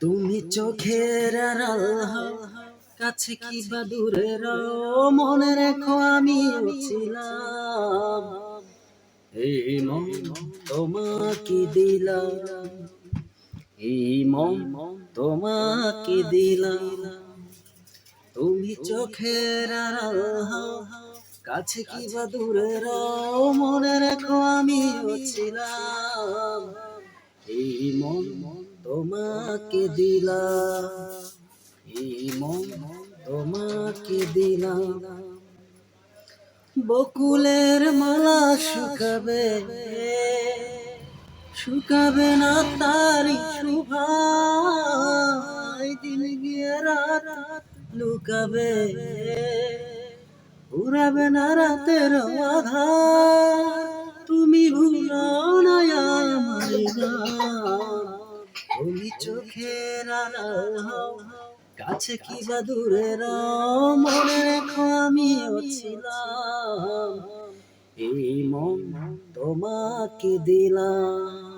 তুমি চোখের কাছে কি বা দূরে মনে রেখো আমি ছিলাম। তোমাকে দিলাম, এই মন তোমাকে দিলাম। তুমি চোখের কাছে কি বা দূরে মনে রেখো আমি ছিলাম। এই মন তোমাকে দিলাম, এই মন তোমাকে দিলাম। বকুলের মালা শুকাবে শুকাবে না তারি শুভাই দিন গিয়ে রাত লুকাবে উড়াবে না রাতের আধার। তুমি ভুলো না আমার গান। তুমি চোখের কাছে কি বা দূরে মনে রেখো আমিও ছিলাম এই মন তোমাকে দিলাম।